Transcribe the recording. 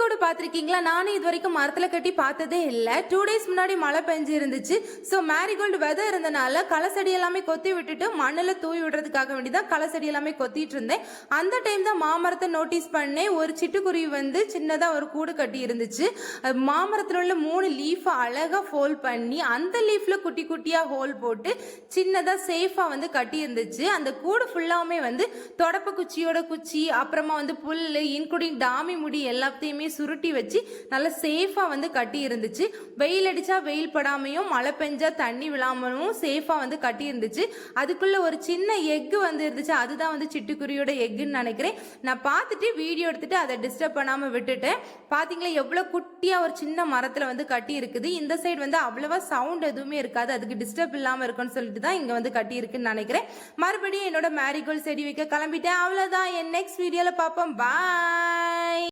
மேரிகோடு பார்த்துருக்கீங்களா? நானும் இது வரைக்கும் மரத்தில் கட்டி பார்த்ததே இல்லை. டூ டேஸ் முன்னாடி மழை பெஞ்சு இருந்துச்சு ஸோ மேரிகோல்டு வெதர் இருந்தனால களை எல்லாமே கொத்தி விட்டுட்டு மண்ணில் தூவி விடுறதுக்காக வேண்டி தான் களை செடி எல்லாமே கொத்திட்டு இருந்தேன். அந்த டைம் தான் மாமரத்தை நோட்டீஸ் பண்ணேன். ஒரு சிட்டுக்குருவி வந்து சின்னதாக ஒரு கூடு கட்டி இருந்துச்சு. மாமரத்தில் உள்ள மூணு லீஃபை அழகாக ஃபோல் பண்ணி அந்த லீஃபில் குட்டி குட்டியாக ஹோல் போட்டு சின்னதாக சேஃபாக வந்து கட்டி இருந்துச்சு. அந்த கூடு ஃபுல்லாமே வந்து தொடப்ப குச்சியோட குச்சி அப்புறமா வந்து புல் இன்குடிங் டாமி முடி எல்லாத்தையுமே சுருட்டி வச்சு நல்லா சேஃபாக வந்து கட்டி இருந்துச்சு வெயில் அடித்தா வெயில் படாமையும் மழை பெஞ்சா தண்ணி விழாமலும் சேஃபாக வந்து கட்டி இருந்துச்சு அதுக்குள்ளே ஒரு சின்ன எக்கு வந்து இருந்துச்சு. அதுதான் வந்து சிட்டுக்குருவியோட எக்குன்னு நினைக்கிறேன். நான் பார்த்துட்டு வீடியோ எடுத்துகிட்டு அதை டிஸ்டர்ப் பண்ணாமல் விட்டுட்டேன். பார்த்தீங்களா எவ்வளோ குட்டியாக ஒரு சின்ன மரத்தில் வந்து கட்டி இருக்குது இந்த சைடு வந்து அவ்வளோவா சவுண்ட் எதுவுமே இருக்காது. அதுக்கு டிஸ்டர்ப் இல்லாமல் இருக்கும்னு சொல்லிட்டு தான் இங்கே வந்து கட்டி இருக்குன்னு நினைக்கிறேன். மறுபடியும் என்னோட மேரிகோல்ட் செடி வைக்க கிளம்பிட்டேன். அவ்வளோதான் என் நெக்ஸ்ட் வீடியோவில் பார்ப்போம். பாய்